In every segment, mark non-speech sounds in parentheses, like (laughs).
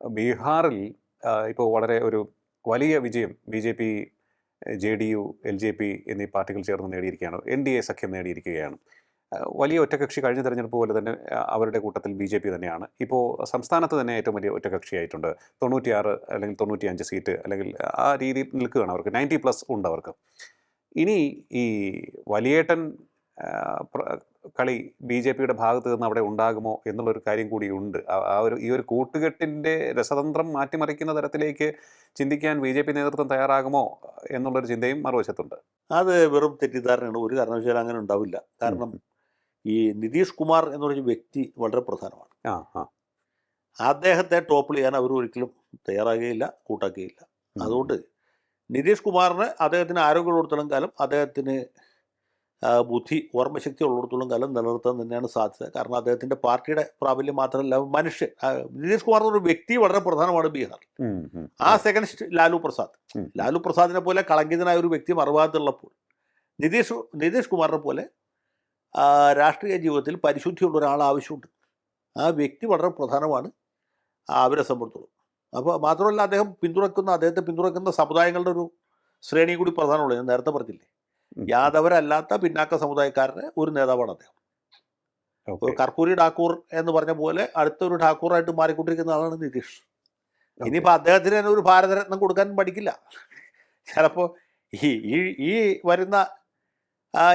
ബീഹാറിൽ ഇപ്പോൾ വളരെ ഒരു വലിയ വിജയം B J P J D U L J P എന്നീ പാർട്ടികൾ ചേർന്ന് നേടിയിരിക്കുകയാണ്. എൻ ഡി എ സഖ്യം നേടിയിരിക്കുകയാണ്. വലിയ ഒറ്റകക്ഷി കഴിഞ്ഞ തെരഞ്ഞെടുപ്പ് പോലെ തന്നെ അവരുടെ കൂട്ടത്തിൽ ബി ജെ പി തന്നെയാണ്. ഇപ്പോൾ സംസ്ഥാനത്ത് തന്നെ ഏറ്റവും വലിയ ഒറ്റകക്ഷിയായിട്ടുണ്ട്. തൊണ്ണൂറ്റിയാറ് അല്ലെങ്കിൽ തൊണ്ണൂറ്റിയഞ്ച് സീറ്റ് അല്ലെങ്കിൽ ആ രീതിയിൽ നിൽക്കുകയാണ് അവർക്ക്. നയന്റി പ്ലസ് ഉണ്ട് അവർക്ക്. ഇനി ഈ വലിയേട്ടൻ കളി ബി ജെ പിയുടെ ഭാഗത്ത് നിന്ന് അവിടെ ഉണ്ടാകുമോ എന്നുള്ളൊരു കാര്യം കൂടിയുണ്ട് ആ- ആ ഒരു ഈ ഒരു കൂട്ടുകെട്ടിന്റെ രസതന്ത്രം മാറ്റിമറിക്കുന്ന തരത്തിലേക്ക് ചിന്തിക്കാൻ ബി ജെ പി നേതൃത്വം തയ്യാറാകുമോ എന്നുള്ളൊരു ചിന്തയും മറുവശത്തുണ്ട്. അത് വെറും തെറ്റിദ്ധാരണയാണ്. ഒരു കാരണവശാലും അങ്ങനെ ഉണ്ടാവില്ല. കാരണം ഈ നിതീഷ് കുമാർ എന്ന് പറഞ്ഞ വ്യക്തി വളരെ പ്രധാനമാണ്. ആ ആ. അദ്ദേഹത്തെ ടോപ്പിൾ ചെയ്യാൻ അവർ ഒരിക്കലും തയ്യാറാകുകയില്ല കൂട്ടാക്കുകയില്ല. അതുകൊണ്ട് നിതീഷ് കുമാറിന് അദ്ദേഹത്തിന് ആരോഗ്യം ഉള്ളിടത്തോളം കാലം അദ്ദേഹത്തിന് ബുദ്ധി ഓർമ്മശക്തി ഉള്ളിടത്തോളം കാലം നിലനിർത്താൻ തന്നെയാണ് സാധ്യത. കാരണം അദ്ദേഹത്തിന്റെ പാർട്ടിയുടെ പ്രാബല്യം മാത്രമല്ല മനുഷ്യൻ നിതീഷ് കുമാർ എന്നൊരു വ്യക്തി വളരെ പ്രധാനമാണ് ഉം. ആ സെക്കൻഡ് ലാലു പ്രസാദ്. ലാലു പ്രസാദിനെ പോലെ കളങ്കിതനായ ഒരു വ്യക്തി മറുഭാഗത്തുള്ളപ്പോൾ നിതീഷ് നിതീഷ് കുമാറിനെ പോലെ രാഷ്ട്രീയ ജീവിതത്തിൽ പരിശുദ്ധിയുള്ള ഒരാൾ ആവശ്യമുണ്ട്. ആ വ്യക്തി വളരെ പ്രധാനമാണ് അവരെ സംബന്ധിച്ചോളം. അപ്പോൾ മാത്രമല്ല അദ്ദേഹം പിന്തുണക്കുന്ന അദ്ദേഹത്തെ പിന്തുണക്കുന്ന സമുദായങ്ങളുടെ ഒരു ശ്രേണി കൂടി പ്രധാനമുള്ളൂ ഞാൻ നേരത്തെ പറഞ്ഞില്ലേ. യാദവരല്ലാത്ത പിന്നാക്ക സമുദായക്കാരുടെ ഒരു നേതാവാണ് അദ്ദേഹം. കർപ്പൂരി ഠാക്കൂർ എന്ന് പറഞ്ഞ പോലെ അടുത്തൊരു ഠാക്കൂറായിട്ട് മാറിക്കൊണ്ടിരിക്കുന്ന ആളാണ് നിതീഷ്. ഇനിയിപ്പോൾ അദ്ദേഹത്തിന് തന്നെ ഒരു ഭാരതരത്നം കൊടുക്കാൻ പഠിക്കില്ല ചിലപ്പോൾ ഈ ഈ വരുന്ന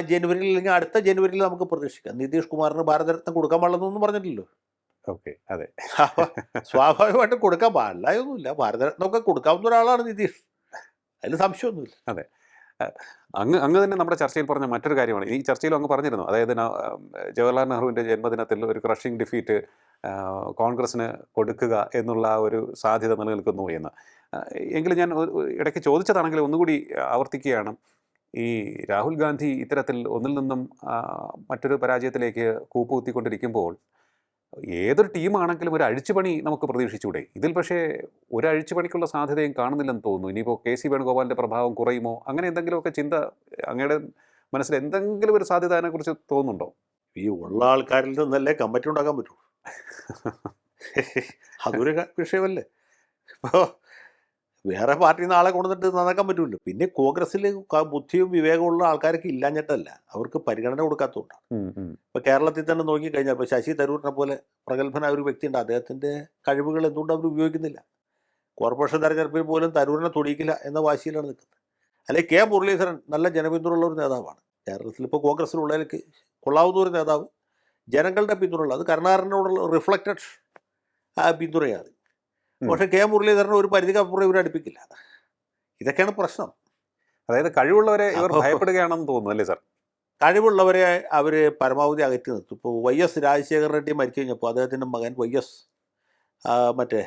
ജനുവരിയിൽ അല്ലെങ്കിൽ അടുത്ത ജനുവരിയിൽ നമുക്ക് പ്രതീക്ഷിക്കാം. നിതീഷ് കുമാറിന് ഭാരതരത്നം കൊടുക്കാൻ പാടില്ലെന്നൊന്നും പറഞ്ഞിട്ടില്ലല്ലോ. ഓക്കെ. അതെ. സ്വാഭാവികമായിട്ടും കൊടുക്കാൻ പാടില്ല ഒന്നുമില്ല ഭാരതരത്നമൊക്കെ കൊടുക്കാവുന്ന ഒരാളാണ് നിതീഷ്. അതിൽ സംശയമൊന്നുമില്ല. അങ്ങ് അങ്ങ് തന്നെ നമ്മുടെ ചർച്ചയിൽ പറഞ്ഞ മറ്റൊരു കാര്യമാണ്. ഈ ചർച്ചയിലും അങ്ങ് പറഞ്ഞിരുന്നു. അതായത് ജവഹർലാൽ നെഹ്റുവിന്റെ ജന്മദിനത്തിൽ ഒരു ക്രഷിംഗ് ഡിഫീറ്റ് കോൺഗ്രസിന് കൊടുക്കുക എന്നുള്ള ഒരു സാധ്യത നിലനിൽക്കുന്നു എന്ന്. എങ്കിലും ഞാൻ ഇടയ്ക്ക് ചോദിച്ചതാണെങ്കിൽ ഒന്നുകൂടി ആവർത്തിക്കുകയാണ്. ഈ രാഹുൽ ഗാന്ധി ഇത്തരത്തിൽ ഒന്നിൽ നിന്നും മറ്റൊരു പരാജയത്തിലേക്ക് കൂപ്പുകുത്തിക്കൊണ്ടിരിക്കുമ്പോൾ ഏതൊരു ടീമാണെങ്കിലും ഒരു അഴിച്ചുപണി നമുക്ക് പ്രതീക്ഷിച്ചൂടെ. ഇതിൽ പക്ഷേ ഒരു അഴിച്ചുപണിക്കുള്ള സാധ്യതയും കാണുന്നില്ലെന്ന് തോന്നുന്നു. ഇനിയിപ്പോൾ കെ സി വേണുഗോപാലിന്റെ പ്രഭാവം കുറയുമോ? അങ്ങനെ എന്തെങ്കിലുമൊക്കെ ചിന്ത അങ്ങയുടെ മനസ്സിൽ എന്തെങ്കിലും ഒരു സാധ്യത അതിനെക്കുറിച്ച് തോന്നുന്നുണ്ടോ? ഈ ഉള്ള ആൾക്കാരിൽ നിന്നല്ലേ കമ്മിറ്റി ഉണ്ടാക്കാൻ പറ്റുള്ളൂ (laughs) അതൊരു വിഷയമല്ലേ? ഇപ്പോൾ വേറെ പാർട്ടിയിൽ നിന്ന് ആളെ കൊണ്ടുവന്നിട്ട് നന്നാക്കാൻ പറ്റുമല്ലോ പിന്നെ കോൺഗ്രസ്സിൽ ബുദ്ധിയും വിവേകമുള്ള ആൾക്കാർക്ക് ഇല്ലാഞ്ഞിട്ടല്ല. അവർക്ക് പരിഗണന കൊടുക്കാത്തതുകൊണ്ടാണ്. ഉം. കേരളത്തിൽ തന്നെ നോക്കിക്കഴിഞ്ഞാൽ ഇപ്പൊ ശശി തരൂരിനെ പോലെ പ്രഗത്ഭനായ ഒരു വ്യക്തിയുണ്ട്. അദ്ദേഹത്തിന്റെ കഴിവുകൾ എന്തുകൊണ്ട് അവർ ഉപയോഗിക്കുന്നില്ല? കോർപ്പറേഷൻ തെരഞ്ഞെടുപ്പിൽ പോലും തരൂരിനെ തൊടിയിക്കില്ല എന്ന വാശിയിലാണ് നിൽക്കുന്നത്. അല്ലെങ്കിൽ കെ മുരളീധരൻ നല്ല ജനപിന്തുണയുള്ള ഒരു നേതാവാണ്. കേരളത്തിൽ ഇപ്പോൾ കോൺഗ്രസ്സിലുള്ളതിലേക്ക് കൊള്ളാവുന്ന ഒരു നേതാവ് ജനങ്ങളുടെ പിന്തുണയുള്ള അത് കരുണാകരനോടുള്ള റിഫ്ലക്റ്റഡ് പിന്തുണയാണ്. പക്ഷേ കെ മുരളീധരൻ ഒരു പരിധിക്ക് അപ്പുറം ഇവർ അടുപ്പിക്കില്ല. ഇതൊക്കെയാണ് പ്രശ്നം. അതായത് കഴിവുള്ളവരെ ഇവർ ഭയപ്പെടുകയാണെന്ന് തോന്നുന്നു അല്ലേ സാർ? കഴിവുള്ളവരെ അവർ പരമാവധി അകറ്റി നിർത്തും. ഇപ്പോൾ വൈ എസ് രാജശേഖർ റെഡ്ഡി മരിച്ചു കഴിഞ്ഞപ്പോൾ അദ്ദേഹത്തിന്റെ മകൻ വൈ എസ് മറ്റേ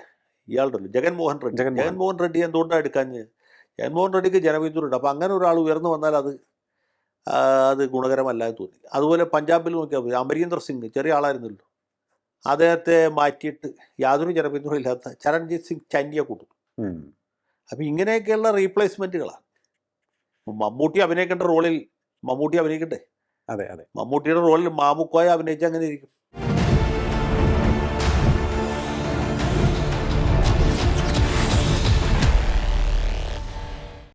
ഇയാളുണ്ടല്ലോ ജഗൻമോഹൻ റെഡ്ഡി. ജഗൻമോഹൻ. ജഗൻമോഹൻ റെഡ്ഡി എന്തുകൊണ്ടാണ് എടുക്കാഞ്ഞ് ജഗൻമോഹൻ റെഡ്ഡിക്ക് ജനപിന്തുണയുണ്ട് അപ്പോൾ അങ്ങനെ ഒരാൾ ഉയർന്നു വന്നാൽ അത് അത് ഗുണകരമല്ല എന്ന് തോന്നി അതുപോലെ പഞ്ചാബിൽ നോക്കിയാൽ അമരീന്ദർ സിംഗ് ചെറിയ ആളായിരുന്നല്ലോ. അദ്ദേഹത്തെ മാറ്റിയിട്ട് യാതൊരു ജനപിന്തുണയില്ലാത്ത ചരൺജിത് സിംഗ് ചന്യ കൂട്ടും. അപ്പം ഇങ്ങനെയൊക്കെയുള്ള റീപ്ലേസ്മെന്റുകളാണ് മമ്മൂട്ടി അഭിനയിക്കേണ്ട റോളിൽ മമ്മൂട്ടി അഭിനയിക്കട്ടെ. അതെ അതെ. മമ്മൂട്ടിയുടെ റോളിൽ മാമുക്കോയ അഭിനയിച്ച അങ്ങനെ ഇരിക്കും.